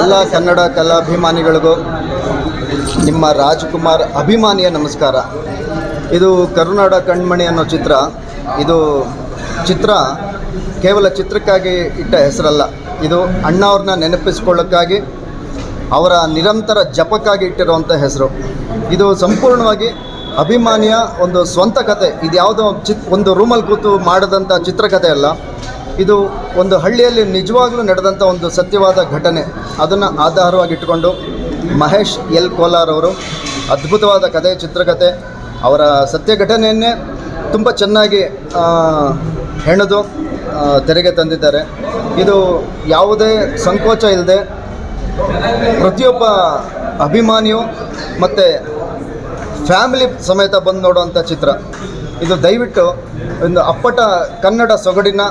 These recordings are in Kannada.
ಎಲ್ಲ ಕನ್ನಡ ಕಲಾಭಿಮಾನಿಗಳಿಗೂ ನಿಮ್ಮ ರಾಜ್ಕುಮಾರ್ ಅಭಿಮಾನಿಯ ನಮಸ್ಕಾರ. ಇದು ಕರುನಾಡ ಕಣ್ಮಣಿ ಅನ್ನೋ ಚಿತ್ರ. ಇದು ಚಿತ್ರ ಕೇವಲ ಚಿತ್ರಕ್ಕಾಗಿ ಇಟ್ಟ ಹೆಸರಲ್ಲ. ಇದು ಅಣ್ಣವ್ರನ್ನ ನೆನಪಿಸ್ಕೊಳ್ಳೋಕ್ಕಾಗಿ, ಅವರ ನಿರಂತರ ಜಪಕ್ಕಾಗಿ ಇಟ್ಟಿರುವಂಥ ಹೆಸರು. ಇದು ಸಂಪೂರ್ಣವಾಗಿ ಅಭಿಮಾನಿಯ ಒಂದು ಸ್ವಂತ ಕತೆ. ಇದು ಯಾವುದೋ ಚಿತ್ ಒಂದು ರೂಮಲ್ಲಿ ಕೂತು ಮಾಡಿದಂಥ ಚಿತ್ರಕಥೆ ಅಲ್ಲ. ಇದು ಒಂದು ಹಳ್ಳಿಯಲ್ಲಿ ನಿಜವಾಗ್ಲೂ ನಡೆದಂಥ ಒಂದು ಸತ್ಯವಾದ ಘಟನೆ. ಅದನ್ನು ಆಧಾರವಾಗಿಟ್ಟುಕೊಂಡು ಮಹೇಶ್ ಎಲ್ ಕೋಲಾರ್ ಅವರು ಅದ್ಭುತವಾದ ಕಥೆ ಚಿತ್ರಕಥೆ ಅವರ ಸತ್ಯ ಘಟನೆಯನ್ನೇ ತುಂಬ ಚೆನ್ನಾಗಿ ಹೆಣೆದು ತೆರೆಗೆ ತಂದಿದ್ದಾರೆ. ಇದು ಯಾವುದೇ ಸಂಕೋಚ ಇಲ್ಲದೆ ಪ್ರತಿಯೊಬ್ಬ ಅಭಿಮಾನಿಯು ಮತ್ತು ಫ್ಯಾಮಿಲಿ ಸಮೇತ ಬಂದು ನೋಡುವಂಥ ಚಿತ್ರ. ಇದು ದಯವಿಟ್ಟು ಒಂದು ಅಪ್ಪಟ ಕನ್ನಡ ಸೊಗಡಿನ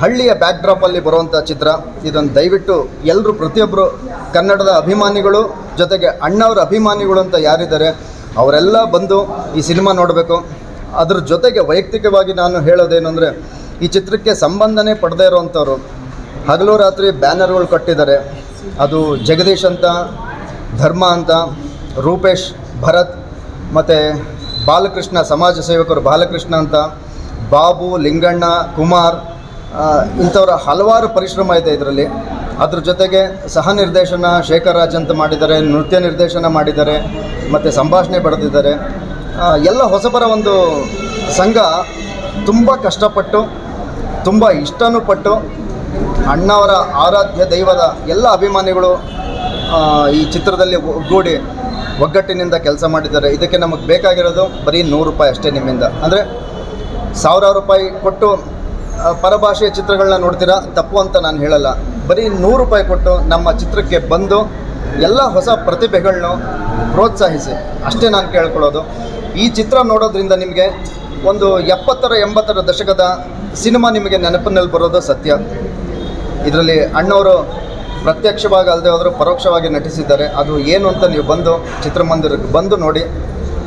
ಹಳ್ಳಿಯ ಬ್ಯಾಕ್ ಬ್ಯಾಕ್ಡ್ರಾಪಲ್ಲಿ ಬರುವಂಥ ಚಿತ್ರ. ಇದನ್ನು ದಯವಿಟ್ಟು ಎಲ್ಲರೂ ಪ್ರತಿಯೊಬ್ಬರು ಕನ್ನಡದ ಅಭಿಮಾನಿಗಳು, ಜೊತೆಗೆ ಅಣ್ಣವರ ಅಭಿಮಾನಿಗಳು ಅಂತ ಯಾರಿದ್ದಾರೆ, ಅವರೆಲ್ಲ ಬಂದು ಈ ಸಿನಿಮಾ ನೋಡಬೇಕು. ಅದ್ರ ಜೊತೆಗೆ ವೈಯಕ್ತಿಕವಾಗಿ ನಾನು ಹೇಳೋದೇನು ಅಂದರೆ, ಈ ಚಿತ್ರಕ್ಕೆ ಸಂಬಂಧನೇ ಪಡೆದೇ ಇರೋವಂಥವ್ರು. ಹಗಲು ರಾತ್ರಿ ಬ್ಯಾನರ್ಗಳು ಕಟ್ಟಿದ್ದಾರೆ. ಅದು ಜಗದೀಶ್ ಅಂತ, ಧರ್ಮ ಅಂತ, ರೂಪೇಶ್, ಭರತ್, ಮತ್ತು ಬಾಲಕೃಷ್ಣ, ಸಮಾಜ ಸೇವಕರು ಬಾಲಕೃಷ್ಣ ಅಂತ, ಬಾಬು, ಲಿಂಗಣ್ಣ, ಕುಮಾರ್ ಇಂಥವರ ಹಲವಾರು ಪರಿಶ್ರಮ ಇದೆ ಇದರಲ್ಲಿ. ಅದ್ರ ಜೊತೆಗೆ ಸಹ ನಿರ್ದೇಶನ ಶೇಖರ್ ರಾಜ್ ಅಂತ ಮಾಡಿದ್ದಾರೆ, ನೃತ್ಯ ನಿರ್ದೇಶನ ಮಾಡಿದ್ದಾರೆ, ಮತ್ತು ಸಂಭಾಷಣೆ ಬರೆದಿದ್ದಾರೆ. ಎಲ್ಲ ಹೊಸಬರ ಒಂದು ಸಂಘ ತುಂಬ ಕಷ್ಟಪಟ್ಟು, ತುಂಬ ಇಷ್ಟನೂ ಪಟ್ಟು ಅಣ್ಣವರ ಆರಾಧ್ಯ ದೈವದ ಎಲ್ಲ ಅಭಿಮಾನಿಗಳು ಈ ಚಿತ್ರದಲ್ಲಿ ಒಗ್ಗೂಡಿ ಒಗ್ಗಟ್ಟಿನಿಂದ ಕೆಲಸ ಮಾಡಿದ್ದಾರೆ. ಇದಕ್ಕೆ ನಮಗೆ ಬೇಕಾಗಿರೋದು ಬರೀ ನೂರು ರೂಪಾಯಿ ಅಷ್ಟೇ ನಿಮ್ಮಿಂದ. ಅಂದರೆ ಸಾವಿರಾರು ರೂಪಾಯಿ ಕೊಟ್ಟು ಪರಭಾಷೆಯ ಚಿತ್ರಗಳನ್ನ ನೋಡ್ತೀರಾ? ತಪ್ಪು ಅಂತ ನಾನು ಹೇಳಲ್ಲ. ಬರೀ ನೂರು ರೂಪಾಯಿ ಕೊಟ್ಟು ನಮ್ಮ ಚಿತ್ರಕ್ಕೆ ಬಂದು ಎಲ್ಲ ಹೊಸ ಪ್ರತಿಭೆಗಳನ್ನ ಪ್ರೋತ್ಸಾಹಿಸಿ. ಅಷ್ಟೇ ನಾನು ಕೇಳ್ಕೊಳ್ಳೋದು. ಈ ಚಿತ್ರ ನೋಡೋದ್ರಿಂದ ನಿಮಗೆ ಒಂದು ಎಪ್ಪತ್ತರ, ಎಂಬತ್ತರ ದಶಕದ ಸಿನಿಮಾ ನಿಮಗೆ ನೆನಪಿನಲ್ಲಿ ಬರೋದು ಸತ್ಯ. ಇದರಲ್ಲಿ ಅಣ್ಣವರು ಪ್ರತ್ಯಕ್ಷವಾಗಿ ಅಲ್ಲದೆ ಹೋದರೂ ಪರೋಕ್ಷವಾಗಿ ನಟಿಸಿದ್ದಾರೆ. ಅದು ಏನು ಅಂತ ನೀವು ಬಂದು ಚಿತ್ರಮಂದಿರಕ್ಕೆ ಬಂದು ನೋಡಿ.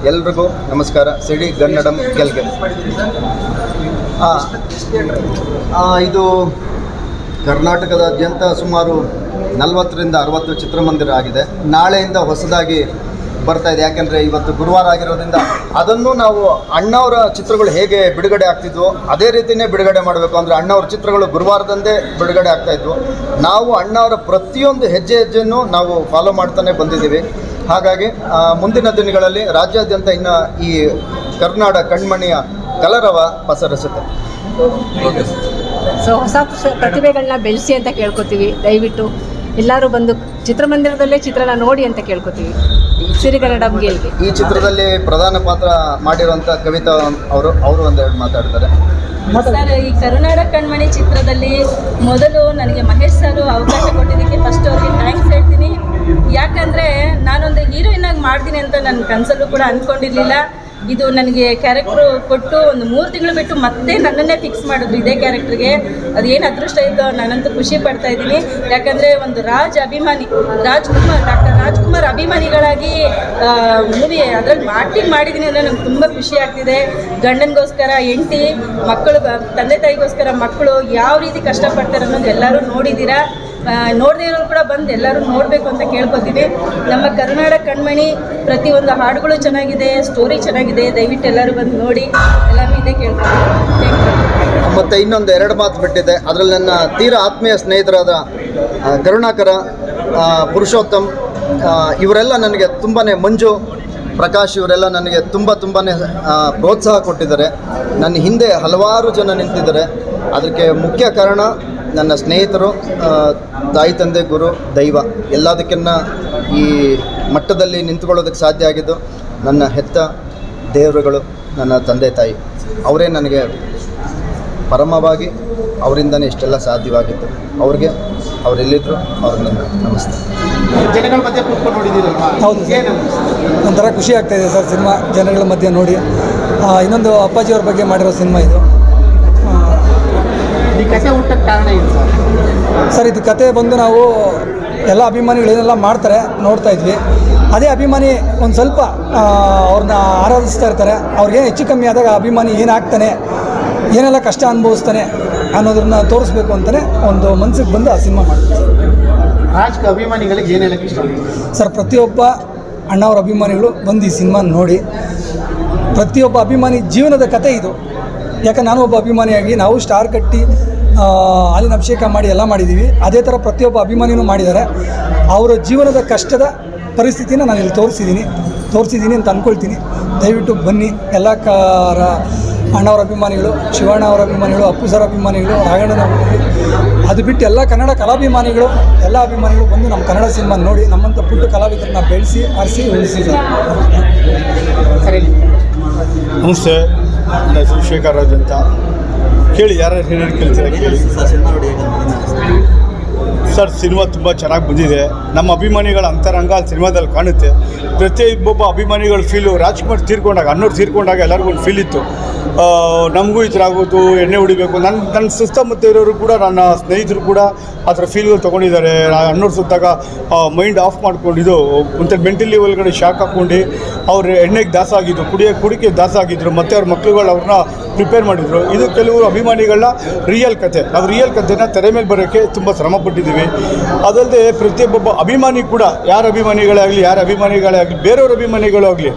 ಎಲ್ರಿಗೂ ನಮಸ್ಕಾರ. ಸಿಡಿ ಗನ್ನಡಂ ಗೆಲ್ಗೆ. ಇದು ಕರ್ನಾಟಕದಾದ್ಯಂತ ಸುಮಾರು ನಲವತ್ತರಿಂದ ಅರವತ್ತು ಚಿತ್ರಮಂದಿರ ಆಗಿದೆ. ನಾಳೆಯಿಂದ ಹೊಸದಾಗಿ ಬರ್ತಾ ಇದೆ. ಯಾಕೆಂದರೆ ಇವತ್ತು ಗುರುವಾರ ಆಗಿರೋದ್ರಿಂದ ಅದನ್ನು ನಾವು ಅಣ್ಣವರ ಚಿತ್ರಗಳು ಹೇಗೆ ಬಿಡುಗಡೆ ಆಗ್ತಿದ್ವು ಅದೇ ರೀತಿಯೇ ಬಿಡುಗಡೆ ಮಾಡಬೇಕು. ಅಂದರೆ ಅಣ್ಣವ್ರ ಚಿತ್ರಗಳು ಗುರುವಾರದಂದೇ ಬಿಡುಗಡೆ ಆಗ್ತಾ ಇದ್ವು. ನಾವು ಅಣ್ಣವರ ಪ್ರತಿಯೊಂದು ಹೆಜ್ಜೆ ಹೆಜ್ಜೆಯನ್ನು ನಾವು ಫಾಲೋ ಮಾಡ್ತಾನೆ ಬಂದಿದ್ದೀವಿ. ಹಾಗಾಗಿ ಮುಂದಿನ ದಿನಗಳಲ್ಲಿ ರಾಜ್ಯಾದ್ಯಂತ ಇನ್ನು ಈ ಕರ್ನಾಡ ಕಣ್ಮಣಿಯ ಕಲರವ ಪಸರಿಸುತ್ತೆ. ಸೊ ಹೊಸ ಹೊಸ ಪ್ರತಿಭೆಗಳನ್ನ ಬೆಳೆಸಿ ಅಂತ ಕೇಳ್ಕೊತೀವಿ. ದಯವಿಟ್ಟು ಎಲ್ಲರೂ ಬಂದು ಚಿತ್ರಮಂದಿರದಲ್ಲೇ ಚಿತ್ರನ ನೋಡಿ ಅಂತ ಕೇಳ್ಕೊತೀವಿ. ಸಿರಿಗನ್ನಡ ಈ ಚಿತ್ರದಲ್ಲಿ ಪ್ರಧಾನ ಪಾತ್ರ ಮಾಡಿರುವಂಥ ಕವಿತಾ ಅವರು ಅವರು ಒಂದೆರಡು ಮಾತಾಡ್ತಾರೆ. ಸರ್ ಈ ಕರುನಾಡ ಕಣ್ಮಣಿ ಚಿತ್ರದಲ್ಲಿ ಮೊದಲು ನನಗೆ ಮಹೇಶ್ ಸರ್ ಅವಕಾಶ ಕೊಟ್ಟಿದ್ದಕ್ಕೆ ಫಸ್ಟ್ ಅವ್ರಿಗೆ ಥ್ಯಾಂಕ್ಸ್ ಹೇಳ್ತೀನಿ. ಯಾಕಂದರೆ ನಾನೊಂದು ಹೀರೋಯಿನ್ ಆಗಿ ಮಾಡ್ತೀನಿ ಅಂತ ನನ್ನ ಕನಸಲ್ಲೂ ಕೂಡ ಅಂದ್ಕೊಂಡಿರಲಿಲ್ಲ. ಇದು ನನಗೆ ಕ್ಯಾರೆಕ್ಟ್ರು ಕೊಟ್ಟು ಒಂದು ಮೂರು ತಿಂಗಳು ಬಿಟ್ಟು ಮತ್ತೆ ನನ್ನನ್ನೇ ಫಿಕ್ಸ್ ಮಾಡಿದ್ರು ಇದೇ ಅದು ಏನು ಅದೃಷ್ಟ ಇದ್ದೋ ನಾನಂತೂ ಖುಷಿ ಪಡ್ತಾ ಇದ್ದೀನಿ. ಯಾಕಂದರೆ ಒಂದು ರಾಜ್ ಅಭಿಮಾನಿ, ರಾಜ್ಕುಮಾರ್, ಡಾಕ್ಟರ್ ರಾಜ್ಕುಮಾರ್ ಅಭಿಮಾನಿಗಳಾಗಿ ಮೂವಿ ಅದರಲ್ಲಿ ಆ್ಯಕ್ಟಿಂಗ್ ಮಾಡಿದ್ದೀನಿ ಅಂದರೆ ನಂಗೆ ತುಂಬ ಖುಷಿ ಆಗ್ತಿದೆ. ಗಂಡನಿಗೋಸ್ಕರ, ಹೆಂಡತಿ, ಮಕ್ಕಳು, ತಂದೆ ತಾಯಿಗೋಸ್ಕರ ಮಕ್ಕಳು ಯಾವ ರೀತಿ ಕಷ್ಟಪಡ್ತಾರೆ ಅನ್ನೋದು ಎಲ್ಲರೂ ನೋಡಿದ್ದೀರಾ ನೋಡದೇ ಇರೋರು ಕೂಡ ಬಂದು ಎಲ್ಲರೂ ನೋಡಬೇಕು ಅಂತ ಕೇಳ್ಕೊತೀವಿ ನಮ್ಮ ಕರ್ನಾಟಕ ಕಣ್ಮಣಿ ಪ್ರತಿಯೊಂದು ಹಾಡುಗಳು ಚೆನ್ನಾಗಿದೆ ಸ್ಟೋರಿ ಚೆನ್ನಾಗಿದೆ, ದಯವಿಟ್ಟು ಎಲ್ಲರೂ ಬಂದು ನೋಡಿ ಎಲ್ಲರೂ ಇದೇ ಕೇಳ್ಕೊತೀವಿ ಯು ಮತ್ತು ಇನ್ನೊಂದು ಎರಡು ಮಾತು ಬಿಟ್ಟಿದೆ ಅದರಲ್ಲಿ ನನ್ನ ತೀರ ಆತ್ಮೀಯ ಸ್ನೇಹಿತರಾದ ಕರುಣಾಕರ ಪುರುಷೋತ್ತಮ್ ಇವರೆಲ್ಲ ನನಗೆ ತುಂಬಾ ಮಂಜು, ಪ್ರಕಾಶ್ ಇವರೆಲ್ಲ ನನಗೆ ತುಂಬ ತುಂಬಾ ಪ್ರೋತ್ಸಾಹ ಕೊಟ್ಟಿದ್ದಾರೆ. ನನ್ನ ಹಿಂದೆ ಹಲವಾರು ಜನ ನಿಂತಿದ್ದಾರೆ. ಅದಕ್ಕೆ ಮುಖ್ಯ ಕಾರಣ ನನ್ನ ಸ್ನೇಹಿತರು ತಾಯಿ ತಂದೆ ಗುರು ದೈವ ಎಲ್ಲದಕ್ಕಿನ್ನ ಈ ಮಟ್ಟದಲ್ಲಿ ನಿಂತ್ಕೊಳ್ಳೋದಕ್ಕೆ ಸಾಧ್ಯ ಆಗಿದ್ದು ನನ್ನ ಹೆತ್ತ ದೇವರುಗಳು ನನ್ನ ತಂದೆ ತಾಯಿ. ಅವರೇ ನನಗೆ ಪರಮವಾಗಿ ಅವರಿಂದನೇ ಇಷ್ಟೆಲ್ಲ ಸಾಧ್ಯವಾಗಿತ್ತು. ಅವ್ರಿಗೆ ಅವರೆಲ್ಲಿದ್ದರು ಅವ್ರನ್ನ ನಮಸ್ತೆ. ಜನಗಳ ಮಧ್ಯೆ ಕೂತ್ಕೊಂಡು ನೋಡಿದ್ದೀರಲ್ವಾ? ಹೌದು ಒಂಥರ ಖುಷಿ ಆಗ್ತಾ ಇದೆ ಸರ್ ಸಿನಿಮಾ ಜನಗಳ ಮಧ್ಯೆ ನೋಡಿ. ಇನ್ನೊಂದು ಅಪ್ಪಾಜಿಯವ್ರ ಬಗ್ಗೆ ಮಾಡಿರೋ ಸಿನಿಮಾ ಇದು. ಕಥೆ ಹುಟ್ಟಕ್ಕೆ ಕಾರಣ ಏನು ಸರ್? ಸರ್ ಇದು ಕತೆ ಬಂದು ನಾವು ಎಲ್ಲ ಅಭಿಮಾನಿಗಳು ಏನೆಲ್ಲ ಮಾಡ್ತಾರೆ ನೋಡ್ತಾ ಇದ್ವಿ. ಅದೇ ಅಭಿಮಾನಿ ಒಂದು ಸ್ವಲ್ಪ ಅವ್ರನ್ನ ಆರಾಧಿಸ್ತಾ ಇರ್ತಾರೆ. ಅವ್ರಿಗೇನು ಹೆಚ್ಚು ಕಮ್ಮಿ ಆದಾಗ ಅಭಿಮಾನಿ ಏನಾಗ್ತಾನೆ ಏನೆಲ್ಲ ಕಷ್ಟ ಅನುಭವಿಸ್ತಾನೆ ಅನ್ನೋದನ್ನ ತೋರಿಸ್ಬೇಕು ಅಂತಲೇ ಒಂದು ಮನ್ಸಿಗೆ ಬಂದು ಆ ಸಿನಿಮಾ ಮಾಡ್ತೀವಿ ರಾಜಕೀಯ ಅಭಿಮಾನಿಗಳಿಗೆ ಏನೆಲ್ಲ ಇಷ್ಟಪಡ್ತೀನಿ ಸರ್ ಪ್ರತಿಯೊಬ್ಬ ಅಣ್ಣವ್ರ ಅಭಿಮಾನಿಗಳು ಬಂದು ಈ ಸಿನಿಮಾ ನೋಡಿ. ಪ್ರತಿಯೊಬ್ಬ ಅಭಿಮಾನಿ ಜೀವನದ ಕತೆ ಇದು. ಯಾಕಂದ್ರೆ ನಾನು ಒಬ್ಬ ಅಭಿಮಾನಿಯಾಗಿ ನಾವು ಸ್ಟಾರ್ ಕಟ್ಟಿ ಹಾಲಿನ ಅಭಿಷೇಕ ಮಾಡಿ ಎಲ್ಲ ಮಾಡಿದ್ದೀವಿ. ಅದೇ ಥರ ಪ್ರತಿಯೊಬ್ಬ ಅಭಿಮಾನಿನೂ ಮಾಡಿದ್ದಾರೆ. ಅವರ ಜೀವನದ ಕಷ್ಟದ ಪರಿಸ್ಥಿತಿನ ನಾನು ಇಲ್ಲಿ ತೋರಿಸಿದ್ದೀನಿ. ತೋರಿಸಿದ್ದೀನಿ ಅಂತ ಅಂದ್ಕೊಳ್ತೀನಿ. ದಯವಿಟ್ಟು ಬನ್ನಿ. ಎಲ್ಲ ಕಾರ ಅಣ್ಣವರ ಅಭಿಮಾನಿಗಳು, ಶಿವಣ್ಣ ಅವರ ಅಭಿಮಾನಿಗಳು, ಅಪ್ಪು ಸರ್ ಅಭಿಮಾನಿಗಳು ರಾಘಣ್ಣನ ಅಭಿಮಾನಿಗಳು, ಅದು ಬಿಟ್ಟು ಎಲ್ಲ ಕನ್ನಡ ಕಲಾಭಿಮಾನಿಗಳು, ಎಲ್ಲ ಅಭಿಮಾನಿಗಳು ಬಂದು ನಮ್ಮ ಕನ್ನಡ ಸಿನಿಮಾ ನೋಡಿ, ನಮ್ಮಂಥ ಪುಟ್ಟ ಕಲಾವಿದರನ್ನ ಬೆಳೆಸಿ, ಆರಿಸಿ, ಉಳಿಸಿದ್ದಾರೆ. ಸರಿ ನಮಸ್ತೆ. ನನ್ನ ಹೆಸರು ಅಂತ. ಕೇಳಿ ಯಾರು ಹಿರಿಯರು ಕೇಳ್ತೀರ, ಕೇಳಿ. ಸರ್, ಸಿನಿಮಾ ತುಂಬ ಚೆನ್ನಾಗಿ ಬಂದಿದೆ. ನಮ್ಮ ಅಭಿಮಾನಿಗಳ ಅಂತರಂಗ ಸಿನಿಮಾದಲ್ಲಿ ಕಾಣುತ್ತೆ. ಪ್ರತಿಯೊಬ್ಬೊಬ್ಬ ಅಭಿಮಾನಿಗಳ ಫೀಲು ರಾಜ್ಕುಮಾರ್ ತೀರ್ಕೊಂಡಾಗ ಅನ್ನೋರು ತೀರ್ಕೊಂಡಾಗ ಎಲ್ಲರಿಗೂ ಒಂದು ಫೀಲ್ ಇತ್ತು. ನಮಗೂ ಈ ಥರ ಆಗೋದು, ಎಣ್ಣೆ ಹೊಡಿಬೇಕು ನನ್ನ ನನ್ನ ಸುತ್ತಮುತ್ತ ಇರೋರು ಕೂಡ, ನನ್ನ ಸ್ನೇಹಿತರು ಕೂಡ ಆ ಥರ ಫೀಲ್ಗಳು ತೊಗೊಂಡಿದ್ದಾರೆ. ಅನ್ನೋರು ಸುತ್ತಾಗ ಮೈಂಡ್ ಆಫ್ ಮಾಡ್ಕೊಂಡಿದ್ದು ಒಂಥರ ಮೆಂಟಲಿ ಒಳಗಡೆ ಶಾಕ್ ಹಾಕ್ಕೊಂಡು, ಅವ್ರು ಎಣ್ಣೆಗೆ ದಾಸ ಆಗಿದ್ದು ಕುಡಿಯೋ, ಕುಡಿಕೆ ದಾಸ ಆಗಿದ್ದರು ಮತ್ತು ಅವ್ರ ಮಕ್ಕಳುಗಳು ಅವ್ರನ್ನ ಪ್ರಿಪೇರ್ ಮಾಡಿದರು. ಇದು ಕೆಲವು ಅಭಿಮಾನಿಗಳನ್ನ ರಿಯಲ್ ಕತೆ ನಾವು ರಿಯಲ್ ಕತೆನ ತೆರೆ ಮೇಲೆ ಬರೋಕ್ಕೆ ತುಂಬ ಶ್ರಮಪಟ್ಟಿದ್ದೀವಿ ಅದಲ್ಲದೆ ಪ್ರತಿಯೊಬ್ಬೊಬ್ಬ ಅಭಿಮಾನಿ ಕೂಡ, ಯಾರ ಅಭಿಮಾನಿಗಳೇ ಆಗಲಿ ಯಾರ ಅಭಿಮಾನಿಗಳೇ ಆಗಲಿ ಬೇರೆಯವ್ರ ಅಭಿಮಾನಿಗಳು ಆಗಲಿ,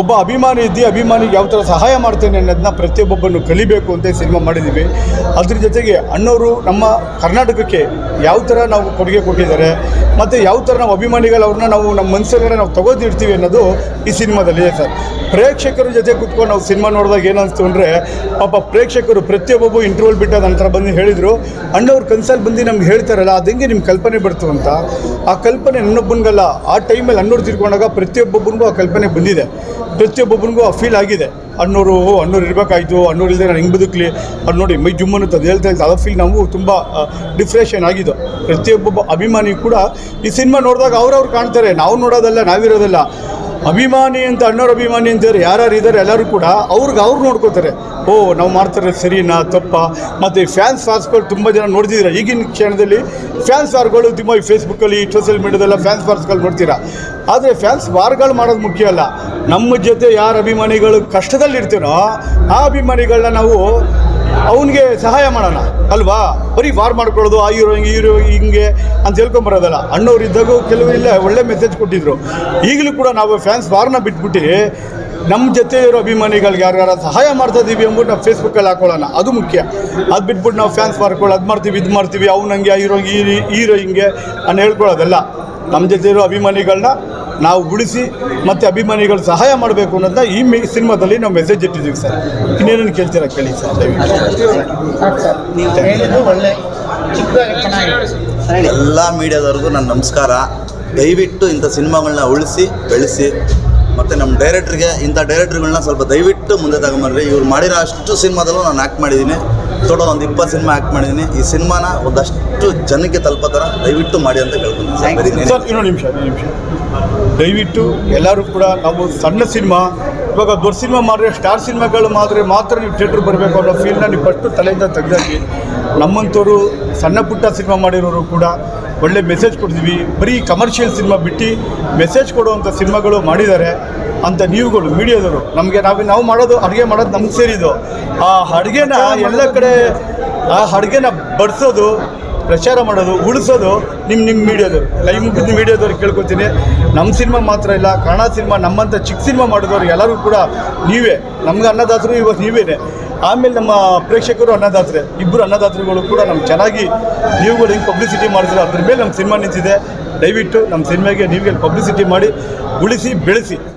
ಒಬ್ಬ ಅಭಿಮಾನಿ ಇದ್ದು, ಅಭಿಮಾನಿಗೆ ಯಾವ ಥರ ಸಹಾಯ ಮಾಡ್ತೇನೆ ಅನ್ನೋದನ್ನ ಪ್ರತಿಯೊಬ್ಬೊಬ್ಬನು ಕಲಿಬೇಕು ಅಂತ ಸಿನಿಮಾ ಮಾಡಿದ್ದೀವಿ. ಅದ್ರ ಜೊತೆಗೆ ಅಣ್ಣವರು ನಮ್ಮ ಕರ್ನಾಟಕಕ್ಕೆ ಯಾವ ಥರ ನಾವು ಕೊಡುಗೆ ಕೊಟ್ಟಿದ್ದಾರೆ, ಮತ್ತು ಯಾವ ಥರ ನಾವು ಅಭಿಮಾನಿಗಳು ಅವ್ರನ್ನ ನಾವು ನಮ್ಮ ಮನಸ್ಸಲ್ಲೇ ನಾವು ತಗೋದಿರ್ತೀವಿ ಅನ್ನೋದು ಈ ಸಿನಿಮಾದಲ್ಲಿ ಸರ್. ಪ್ರೇಕ್ಷಕರ ಜೊತೆ ಕೂತ್ಕೊಂಡು ನಾವು ಸಿನಿಮಾ ನೋಡಿದಾಗ ಏನು ಅಂದರೆ, ಪಾಪ ಪ್ರೇಕ್ಷಕರು ಪ್ರತಿಯೊಬ್ಬೊಬ್ಬ ಇಂಟರ್ವಲ್ ಬಿಟ್ಟ ನಂತರ ಬಂದು ಹೇಳಿದರು, ಅಣ್ಣವ್ರ ಕನ್ಸಲ್ಲಿ ಬಂದು ನಮ್ಗೆ ಹೇಳ್ತಾರಲ್ಲ ಅದು ಹೆಂಗೆ ನಿಮ್ಮ ಕಲ್ಪನೆ ಬರ್ತು ಅಂತ. ಆ ಕಲ್ಪನೆ ನನ್ನೊಬ್ಬನಿಗಲ್ಲ, ಆ ಟೈಮಲ್ಲಿ ಅಣ್ಣವ್ರು ತಿರ್ಕೊಂಡಾಗ ಪ್ರತಿಯೊಬ್ಬೊಬ್ಬನಿಗೂ ಆ ಕಲ್ಪನೆ ಬಂದಿದೆ. ಪ್ರತಿಯೊಬ್ಬೊಬ್ಬರಿಗೂ ಆ ಫೀಲ್ ಆಗಿದೆ. ಅನ್ನೋರು ಅನ್ನೋರು ಇರಬೇಕಾಯ್ತು ಅನ್ನೋರು ಇಲ್ಲದೆ ನಾನು ಹಿಂಗೆ ಬದುಕಲಿ? ಅದು ನೋಡಿ ಮೈ ಜುಮ್ ಅದು ಹೇಳ್ತಾ ಇದ್ದೆ ಆ ಫೀಲ್ ನಾವು ತುಂಬ ಡಿಫ್ರೆಷನ್ ಆಗಿದ್ದು. ಪ್ರತಿಯೊಬ್ಬೊಬ್ಬ ಅಭಿಮಾನಿ ಕೂಡ ಈ ಸಿನಿಮಾ ನೋಡಿದಾಗ ಅವ್ರವ್ರು ಕಾಣ್ತಾರೆ. ನಾವು ನೋಡೋದಲ್ಲ, ನಾವಿರೋದಲ್ಲ. ಅಭಿಮಾನಿ ಅಂತ, ಅಣ್ಣವ್ರ ಅಭಿಮಾನಿ ಅಂತಾರೆ ಯಾರ್ಯಾರು ಇದ್ದಾರೆ ಎಲ್ಲರೂ ಕೂಡ ಅವ್ರಿಗೆ ಅವ್ರು ನೋಡ್ಕೋತಾರೆ. ಓ, ನಾವು ಮಾಡ್ತಾರೆ ಸರಿನಾ ತಪ್ಪ. ಮತ್ತು ಫ್ಯಾನ್ಸ್ ಫಾರ್ಸ್ಗಳು ತುಂಬ ಜನ ನೋಡ್ತಿದ್ದೀರಾ? ಈಗಿನ ಕ್ಷಣದಲ್ಲಿ ಫ್ಯಾನ್ಸ್ ವಾರ್ಗಳು ತುಂಬ ಈ ಫೇಸ್ಬುಕ್ಕಲ್ಲಿ ಸೋಷಿಯಲ್ ಮೀಡ್ಯಾದೆಲ್ಲ ಫ್ಯಾನ್ಸ್ ವಾರ್ಸ್ಗಳು ನೋಡ್ತೀರಾ? ಆದರೆ ಫ್ಯಾನ್ಸ್ ವಾರ್ಗಳು ಮಾಡೋದು ಮುಖ್ಯ ಅಲ್ಲ. ನಮ್ಮ ಜೊತೆ ಯಾರು ಅಭಿಮಾನಿಗಳು ಕಷ್ಟದಲ್ಲಿರ್ತೀರೋ, ಆ ಅಭಿಮಾನಿಗಳನ್ನ ನಾವು ಅವನಿಗೆ ಸಹಾಯ ಮಾಡೋಣ. ಅಲ್ವಾ? ಬರೀ ವಾರ್ ಮಾಡ್ಕೊಳ್ಳೋದು, ಆ ಹೀರೋ ಹಿಂಗೆ ಹೀರೋ ಹಿಂಗೆ ಅಂತ ಹೇಳ್ಕೊಂಬರೋದಲ್ಲ ಅಣ್ಣವ್ರು ಇದ್ದಾಗ ಕೆಲವು ಇಲ್ಲ, ಒಳ್ಳೆ ಮೆಸೇಜ್ ಕೊಟ್ಟಿದ್ರು. ಈಗಲೂ ಕೂಡ ನಾವು ಫ್ಯಾನ್ಸ್ ವಾರ್ನ ಬಿಟ್ಬಿಟ್ಟು ನಮ್ಮ ಜೊತೆ ಇರೋ ಅಭಿಮಾನಿಗಳಿಗೆ ಯಾರ್ಯಾರ ಸಹಾಯ ಮಾಡ್ತಾ ಇದೀವಿ ಅಂದ್ಬಿಟ್ಟು ನಾವು ಫೇಸ್ಬುಕ್ಕಲ್ಲಿ ಹಾಕೊಳ್ಳೋಣ. ಅದು ಮುಖ್ಯ. ಅದು ಬಿಟ್ಬಿಟ್ಟು ನಾವು ಫ್ಯಾನ್ಸ್ ಮಾರ್ಕೊಳ್ಳೋ ಅದು ಮಾಡ್ತೀವಿ, ಇದು ಮಾಡ್ತೀವಿ, ಅವ್ನು ಹಂಗೆ ಹೀರೋ ಹೀರೋ ಹಿಂಗೆ ಅಂತ ಹೇಳ್ಕೊಳ್ಳೋದಲ್ಲ. ನಮ್ಮ ಜೊತೆ ಇರೋ ಅಭಿಮಾನಿಗಳನ್ನ ನಾವು ಉಳಿಸಿ ಮತ್ತು ಅಭಿಮಾನಿಗಳು ಸಹಾಯ ಮಾಡಬೇಕು ಅನ್ನೋದನ್ನ ಈ ಮೆ ಸಿನಿಮಾದಲ್ಲಿ ನಾವು ಮೆಸೇಜ್ ಇಟ್ಟಿದ್ದೀವಿ ಸರ್. ಇನ್ನೇನೇನು ಕೇಳ್ತೀರಾ ಕೇಳಿ ಸರ್ ದಯವಿಟ್ಟು. ನೀವು ಹೇಳಿದ್ದು ಒಳ್ಳೆ ಎಲ್ಲ ಮೀಡಿಯಾದವ್ರಿಗೂ ನನ್ನ ನಮಸ್ಕಾರ. ದಯವಿಟ್ಟು ಇಂಥ ಸಿನಿಮಾಗಳನ್ನ ಉಳಿಸಿ ಬೆಳೆಸಿ ಮತ್ತು ನಮ್ಮ ಡೈರೆಕ್ಟ್ರಿಗೆ ಇಂಥ ಡೈರೆಕ್ಟ್ರುಗಳನ್ನ ಸ್ವಲ್ಪ ದಯವಿಟ್ಟು ಮುಂದೆ ತಗೊಂಬರ್ರಿ. ಇವ್ರು ಮಾಡಿರೋ ಅಷ್ಟು ಸಿನಿಮಾದಲ್ಲೂ ನಾನು ಆ್ಯಕ್ಟ್ ಮಾಡಿದ್ದೀನಿ. ಟೋಟಲ್ ಒಂದು ಇಪ್ಪತ್ತು ಸಿನಿಮಾ ಆ್ಯಕ್ಟ್ ಮಾಡಿದ್ದೀನಿ. ಈ ಸಿನಿಮಾನ ಒಂದಷ್ಟು ಜನಕ್ಕೆ ತಲುಪೋ ಥರ ದಯವಿಟ್ಟು ಮಾಡಿ ಅಂತ ಕೇಳ್ತೀನಿ ಸರ್ ಇನ್ನೊಂದು ನಿಮಿಷ ಇನ್ನೊಂದು ನಿಮಿಷ. ದಯವಿಟ್ಟು ಎಲ್ಲರೂ ಕೂಡ ನಾವು ಸಣ್ಣ ಸಿನಿಮಾ ಇವಾಗ ದೊಡ್ಡ ಸಿನಿಮಾ ಮಾಡಿದ್ರೆ ಸ್ಟಾರ್ ಸಿನಿಮಾಗಳು ಮಾಡಿದ್ರೆ ಮಾತ್ರ ನೀವು ಥಿಯೇಟ್ರ್ ಬರಬೇಕು ಅನ್ನೋ ಫೀಲ್ನ ನೀವು ಫಸ್ಟು ತಲೆಯಿಂದ ತೆಗೆದಾಕಿ ನಮ್ಮಂಥವ್ರು ಸಣ್ಣ ಪುಟ್ಟ ಸಿನಿಮಾ ಮಾಡಿರೋರು ಕೂಡ ಒಳ್ಳೆ ಮೆಸೇಜ್ ಕೊಡ್ತೀವಿ. ಬರೀ ಕಮರ್ಷಿಯಲ್ ಸಿನಿಮಾ ಬಿಟ್ಟು ಮೆಸೇಜ್ ಕೊಡುವಂಥ ಸಿನಿಮಾಗಳು ಮಾಡಿದ್ದಾರೆ. ಅಂತ ನೀವುಗಳು, ಮೀಡಿಯಾದವರು, ನಮಗೆ ನಾವು ನಾವು ಮಾಡೋದು, ಅಡುಗೆ ಮಾಡೋದು ನಮ್ಗೆ ಸೇರಿದ್ದು. ಆ ಅಡುಗೆನ ಎಲ್ಲ ಕಡೆ, ಆ ಅಡುಗೆನ ಬಡಿಸೋದು, ಪ್ರಚಾರ ಮಾಡೋದು, ಉಳಿಸೋದು ನಿಮ್ಮ ನಿಮ್ಮ ಮೀಡಿಯಾದವ್ರು. ಲೈವ್ ಮುಗಿದ ಮೀಡಿಯಾದವ್ರಿಗೆ ಕೇಳ್ಕೊತೀನಿ. ನಮ್ಮ ಸಿನಿಮಾ ಮಾತ್ರ ಇಲ್ಲ ಕನ್ನಡ ಸಿನಿಮಾ ನಮ್ಮಂಥ ಚಿಕ್ಕ ಸಿನಿಮಾ ಮಾಡಿದವ್ರು ಎಲ್ಲರೂ ಕೂಡ ನೀವೇ. ನಮ್ಗೆ ಅನ್ನದಾತರು ಇವಾಗ ನೀವೇನೆ. ಆಮೇಲೆ ನಮ್ಮ ಪ್ರೇಕ್ಷಕರು ಅನ್ನದಾತ್ರೆ ಇಬ್ಬರು ಅನ್ನದಾತರುಗಳು ಕೂಡ ನಮ್ಗೆ ಚೆನ್ನಾಗಿ ನೀವುಗಳು ಹಿಂಗೆ ಪಬ್ಲಿಸಿಟಿ ಮಾಡಿದ್ರು ಅದ್ರ ಮೇಲೆ ನಮ್ಮ ಸಿನಿಮಾ ನಿಂತಿದೆ. ದಯವಿಟ್ಟು ನಮ್ಮ ಸಿನಿಮಾಗೆ ನೀವುಗಳು ಪಬ್ಲಿಸಿಟಿ ಮಾಡಿ, ಉಳಿಸಿ, ಬೆಳೆಸಿ.